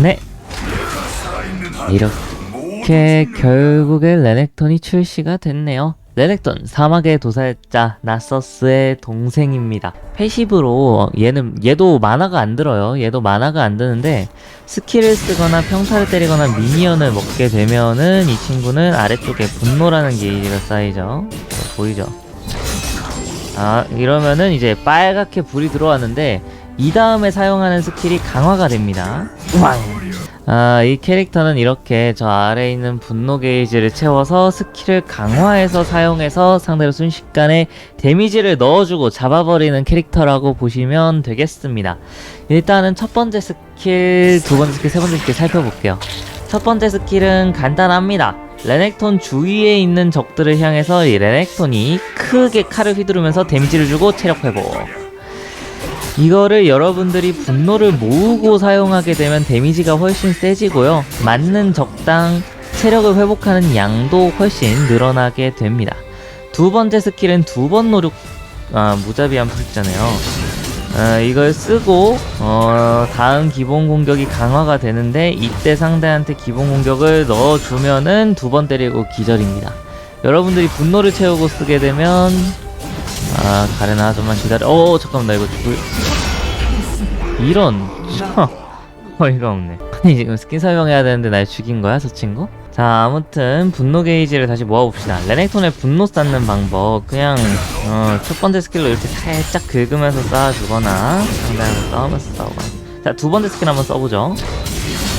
네. 이렇게 결국에 레넥톤이 출시가 됐네요. 레넥톤 사막의 도살자 나서스의 동생입니다. 패시브로 얘는 얘도 만화가 안 들어요. 얘도 만화가 안 드는데 스킬을 쓰거나 평타를 때리거나 미니언을 먹게 되면은 이 친구는 아래쪽에 분노라는 게이지가 쌓이죠. 어, 보이죠? 아 이러면은 이제 빨갛게 불이 들어왔는데 이 다음에 사용하는 스킬이 강화가 됩니다. 아, 이 캐릭터는 이렇게 저 아래에 있는 분노 게이지를 채워서 스킬을 강화해서 사용해서 상대로 순식간에 데미지를 넣어주고 잡아버리는 캐릭터라고 보시면 되겠습니다. 일단은 첫 번째 스킬, 두 번째 스킬, 세 번째 스킬 살펴볼게요. 첫 번째 스킬은 간단합니다. 레넥톤 주위에 있는 적들을 향해서 이 레넥톤이 크게 칼을 휘두르면서 데미지를 주고 체력 회복. 이거를 여러분들이 분노를 모으고 사용하게 되면 데미지가 훨씬 세지고요. 맞는 적당 체력을 회복하는 양도 훨씬 늘어나게 됩니다. 두 번째 스킬은 두 번 노력, 아, 무자비한 풀잖아요. 어, 이걸 쓰고, 어, 다음 기본 공격이 강화가 되는데, 이때 상대한테 기본 공격을 넣어주면은 두 번 때리고 기절입니다. 여러분들이 분노를 채우고 쓰게 되면, 아, 가레나 좀만 기다려. 어, 잠깐만, 나 이거 죽을. 이런. 어이가 없네. 아니, 지금 스킨 설명해야 되는데 날 죽인 거야, 저 친구? 자, 아무튼, 분노 게이지를 다시 모아봅시다. 레넥톤의 분노 쌓는 방법. 그냥, 어, 첫 번째 스킬로 이렇게 살짝 긁으면서 쌓아주거나, 상대방을 싸우면서 싸우거나. 자, 두 번째 스킬 한번 써보죠.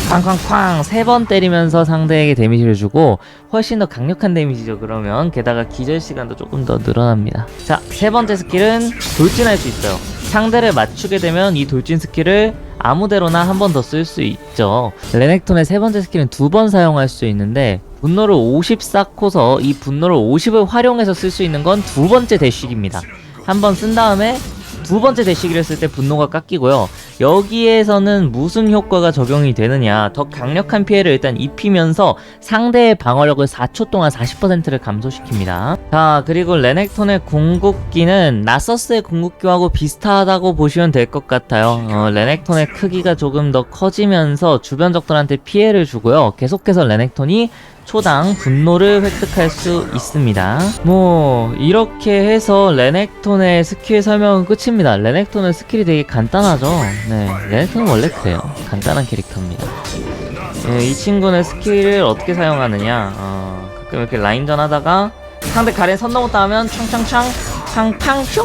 쾅쾅쾅 세 번 때리면서 상대에게 데미지를 주고 훨씬 더 강력한 데미지죠. 그러면 게다가 기절 시간도 조금 더 늘어납니다. 자 세 번째 스킬은 돌진할 수 있어요. 상대를 맞추게 되면 이 돌진 스킬을 아무데로나 한 번 더 쓸 수 있죠. 레넥톤의 세 번째 스킬은 두 번 사용할 수 있는데 분노를 50 쌓고서 이 분노를 50을 활용해서 쓸 수 있는 건 두 번째 대식입니다. 한 번 쓴 다음에 두 번째 대시기를 쓸 때 분노가 깎이고요. 여기에서는 무슨 효과가 적용이 되느냐. 더 강력한 피해를 일단 입히면서 상대의 방어력을 4초 동안 40%를 감소시킵니다. 자, 그리고 레넥톤의 궁극기는 나서스의 궁극기하고 비슷하다고 보시면 될 것 같아요. 어, 레넥톤의 크기가 조금 더 커지면서 주변 적들한테 피해를 주고요. 계속해서 레넥톤이 초당 분노를 획득할 수 있습니다. 뭐 이렇게 해서 레넥톤의 스킬 설명은 끝입니다. 레넥톤의 스킬이 되게 간단하죠. 네, 레넥톤은 원래 그래요. 간단한 캐릭터입니다. 네, 이 친구는 스킬을 어떻게 사용하느냐? 어, 가끔 이렇게 라인전 하다가 상대 가렌 선 넘었다 하면 창창창 슝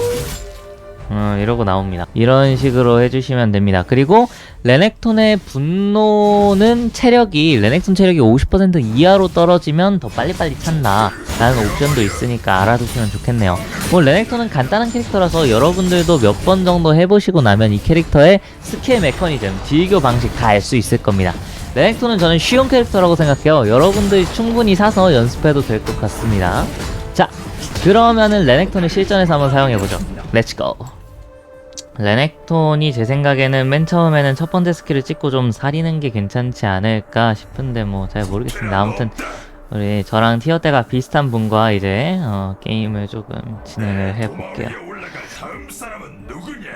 어, 이러고 나옵니다. 이런 식으로 해주시면 됩니다. 그리고 레넥톤의 분노는 체력이 레넥톤 체력이 50% 이하로 떨어지면 더 빨리빨리 찬다 라는 옵션도 있으니까 알아두시면 좋겠네요. 뭐 레넥톤은 간단한 캐릭터라서 여러분들도 몇 번 정도 해보시고 나면 이 캐릭터의 스킬 메커니즘, 딜교 방식 다 알 수 있을 겁니다. 레넥톤은 저는 쉬운 캐릭터라고 생각해요. 여러분들이 충분히 사서 연습해도 될 것 같습니다. 자, 그러면은 레넥톤을 실전에서 한번 사용해보죠. 렛츠고! 레넥톤이 제 생각에는 맨 처음에는 첫 번째 스킬을 찍고 좀 사리는 게 괜찮지 않을까 싶은데 뭐 잘 모르겠습니다. 아무튼 우리 저랑 티어대가 비슷한 분과 이제 어, 게임을 조금 진행을 해볼게요.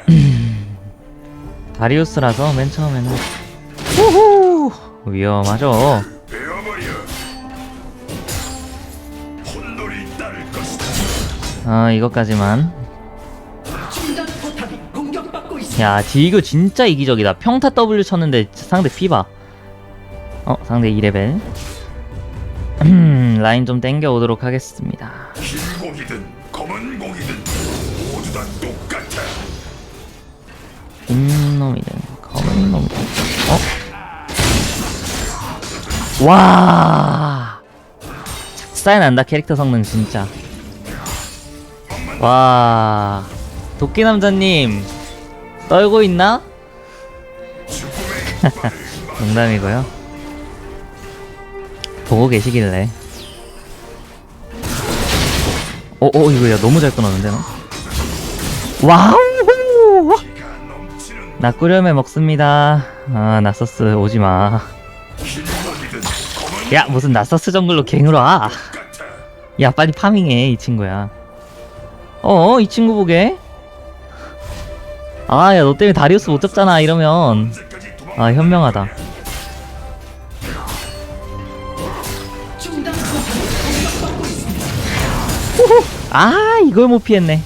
다리우스라서 맨 처음에는 후후 위험하죠. 아 이것까지만. 야 디그 진짜 이기적이다. 평타 W 쳤는데 상대 피봐. 어 상대 2레벨. 라인 좀 땡겨 오도록 하겠습니다. 흰 공이든 검은 공이든 모두 다 똑같아. 흰 놈이든 검은 놈이든. 어? 와. 작살 난다 캐릭터 성능 진짜. 와. 도끼 남자님 떨고 있나? 농담이고요. 보고 계시길래. 어, 어, 이거 야 너무 잘 끊었는데 너. 와우! 나 꾸려매 먹습니다. 아, 나서스 오지 마. 흰 공이든 검은 야, 무슨 나서스 정글로 갱으로 와. 야, 빨리 파밍해, 이 친구야. 어, 이 친구 보게. 아, 야, 너 때문에 다리우스 못 잡잖아, 이러면. 아, 현명하다. 아 이걸 못 피했네.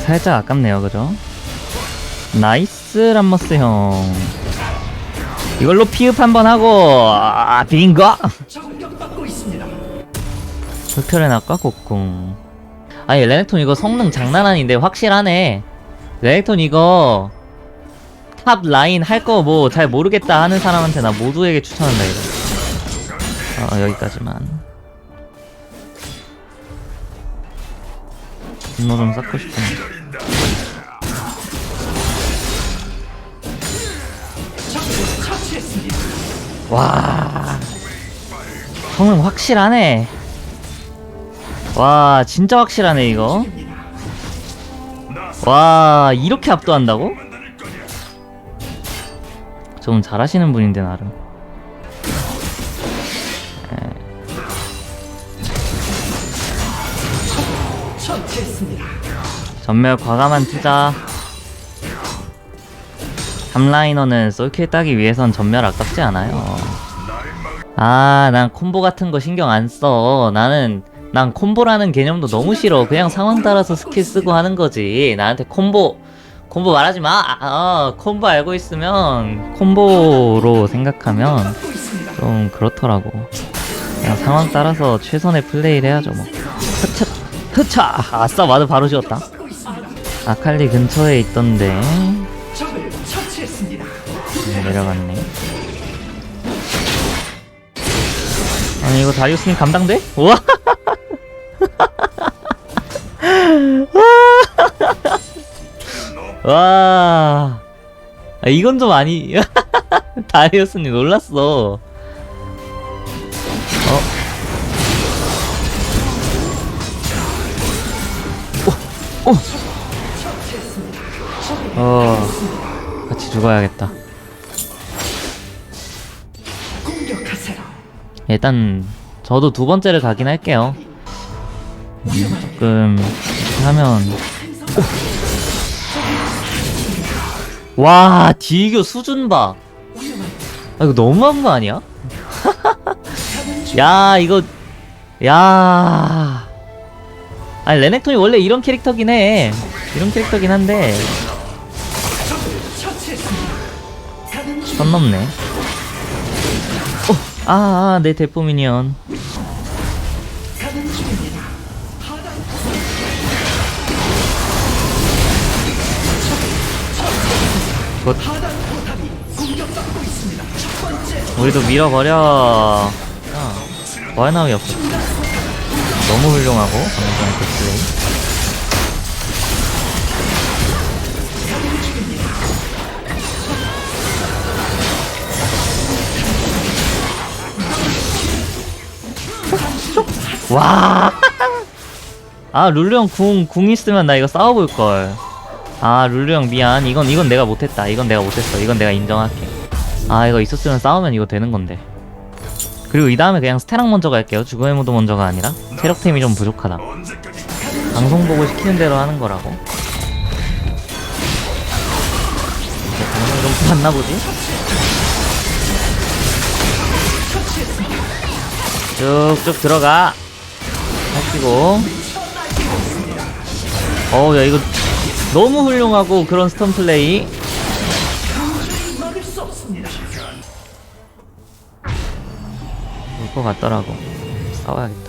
살짝 아깝네요 그죠? 나이스 람머스 형. 이걸로 피흡 한번 하고 아, 빙고! 낙과 곡궁? 아니 레넥톤 이거 성능 장난 아닌데 확실하네. 레넥톤 이거 탑 라인 할 거 뭐 잘 모르겠다 하는 사람한테 나 모두에게 추천한다 이거. 어 여기까지만 분노 좀 쌓고 싶네 와. 성능 확실하네. 와 진짜 확실하네 이거. 와 이렇게 압도한다고? 좀 잘하시는 분인데 나름 전멸 과감한 투자. 탑라이너는 솔킬 따기 위해선 전멸 아깝지 않아요. 아 난 콤보 같은 거 신경 안 써. 나는 난 콤보라는 개념도 너무 싫어. 그냥 상황 따라서 스킬 쓰고 하는 거지. 나한테 콤보 콤보 말하지 마. 아, 어, 콤보 알고 있으면 콤보로 생각하면 좀 그렇더라고. 그냥 상황 따라서 최선의 플레이를 해야죠 뭐. 흐차 흐차. 아싸 와드 바로 지웠다. 아칼리 근처에 있던데. 음, 내려갔네. 아니 이거 다리우스님 감당돼? 우와! 와! 아, 이건 좀 아니 다리우스님 놀랐어 어 어, 같이 죽어야겠다. 일단 저도 두 번째를 가긴 할게요. 음, 조금 하면 오! 와 딜교 수준 봐. 아 이거 너무한 거 아니야? 야 이거 야 아니 레넥톤이 원래 이런 캐릭터긴 해. 이런 캐릭터긴 한데 선 넘네. 어, 아, 아, 내 대포 미니언. 굿. 우리도 밀어버려. 아, 와이나위 없어. 너무 훌륭하고, 방금 전에 그 플레이. 와. 아 룰루 형 궁 궁 있으면 나 이거 싸워볼 걸. 아 룰루 형 미안. 이건 이건 내가 못했다. 이건 내가 못했어. 이건 내가 인정할게. 아 이거 있었으면 싸우면 이거 되는 건데. 그리고 이 다음에 그냥 스테랑 먼저 갈게요. 죽음의 무도 먼저가 아니라 체력템이 좀 부족하다. 방송 보고 시키는 대로 하는 거라고. 방송 좀 봤나 보지? 쭉쭉 들어가. 하시고. 어우, 야, 이거 너무 훌륭하고 그런 스턴 플레이. 올 것 같더라고. 싸워야겠다.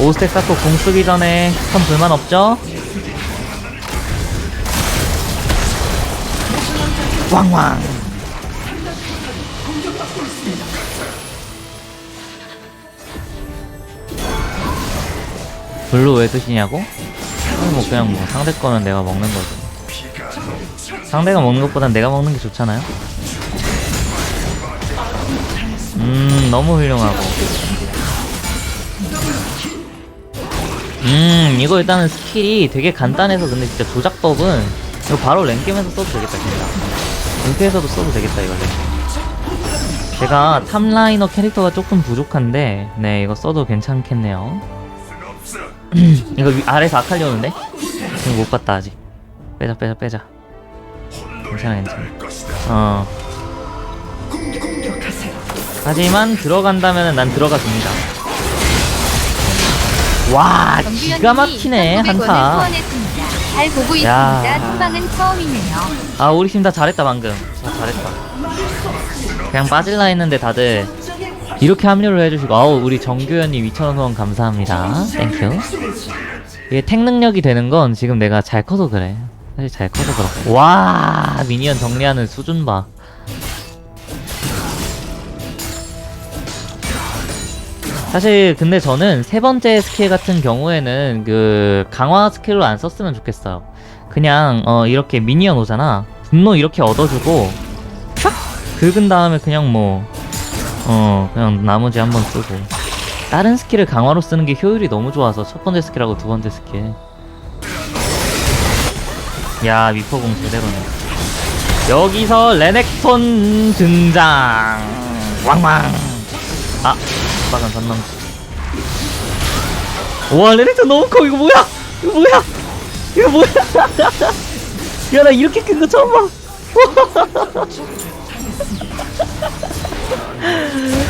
오스텍 쌓고 공 쓰기 전에 스턴 불만 없죠? 왕왕 블루 왜 드시냐고? 뭐 그냥 뭐 상대 거는 내가 먹는 거지 상대가 먹는 것보단 내가 먹는 게 좋잖아요? 음 너무 훌륭하고. 음 이거 일단은 스킬이 되게 간단해서 근데 진짜 조작법은 이거 바로 랭겜에서 써도 되겠다 진짜. 랭크에서도 써도 되겠다 이거 랭 제가 탑라이너 캐릭터가 조금 부족한데 네 이거 써도 괜찮겠네요. 이거 위, 아래서 아칼리 오는데? 이거 못 봤다 아직. 빼자 빼자 빼자 괜찮아 괜찮아 날 것이다 어 하지만 들어간다면 난 들어가 줍니다. 와 기가 막히네 한타. 잘 보고 야. 있습니다. 처음이네요. 아 우리 팀 다 잘했다 방금. 다 잘했다. 그냥 빠질라 했는데 다들 이렇게 합류를 해주시고 아우 우리 정규현님 2,000원 후원 감사합니다. 땡큐. 이게 택 능력이 되는 건 지금 내가 잘 커서 그래. 사실 잘 커서 그렇고. 와 미니언 정리하는 수준 봐. 사실 근데 저는 세 번째 스킬 같은 경우에는 그 강화 스킬로 안 썼으면 좋겠어요. 그냥 어 이렇게 미니언 오잖아. 분노 이렇게 얻어주고 촥 긁은 다음에 그냥 뭐 어 그냥 나머지 한번 쓰고 다른 스킬을 강화로 쓰는 게 효율이 너무 좋아서 첫 번째 스킬하고 두 번째 스킬. 야 미포공 제대로네. 여기서 레넥톤 등장. 왕왕. 아 빠간 선 넘지. 와 레넥톤 너무 커 이거 뭐야? 이거 뭐야? 이거 뭐야? 야 나 이렇게 큰 거 처음 봐.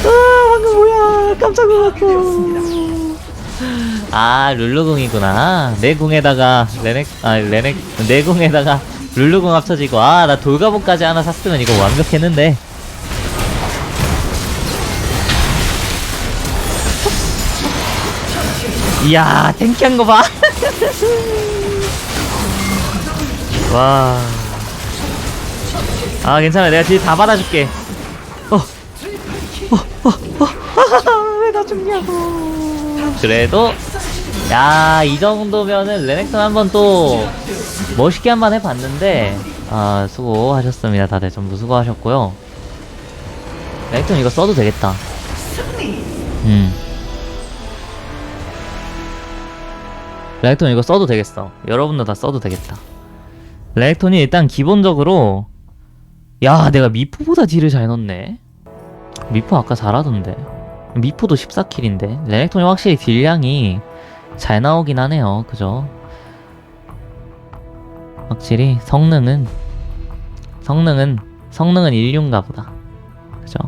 아 방금 뭐야? 깜짝 놀랐어. 아 룰루궁이구나. 내 궁에다가 레넥 아 레넥 내 궁에다가 룰루궁 합쳐지고 아 나 돌가복까지 하나 샀으면 이거 완벽했는데. 이야 탱키한 거 봐. 와. 아 괜찮아 내가 딜다 받아줄게. 어. 어, 어, 어. 왜 나 죽냐고. 그래도 야 이 정도면은 레넥톤 한번 또 멋있게 한번 해봤는데 아 수고하셨습니다 다들 전부 수고하셨고요. 레넥톤 이거 써도 되겠다. 음. 레넥톤 이거 써도 되겠어. 여러분도 다 써도 되겠다. 레넥톤이 일단 기본적으로 야 내가 미포보다 딜을 잘 넣네. 미포 아까 잘하던데. 미포도 14킬인데 레넥톤이 확실히 딜량이 잘 나오긴 하네요. 그죠? 확실히 성능은 성능은 성능은 인류인가 보다. 그죠?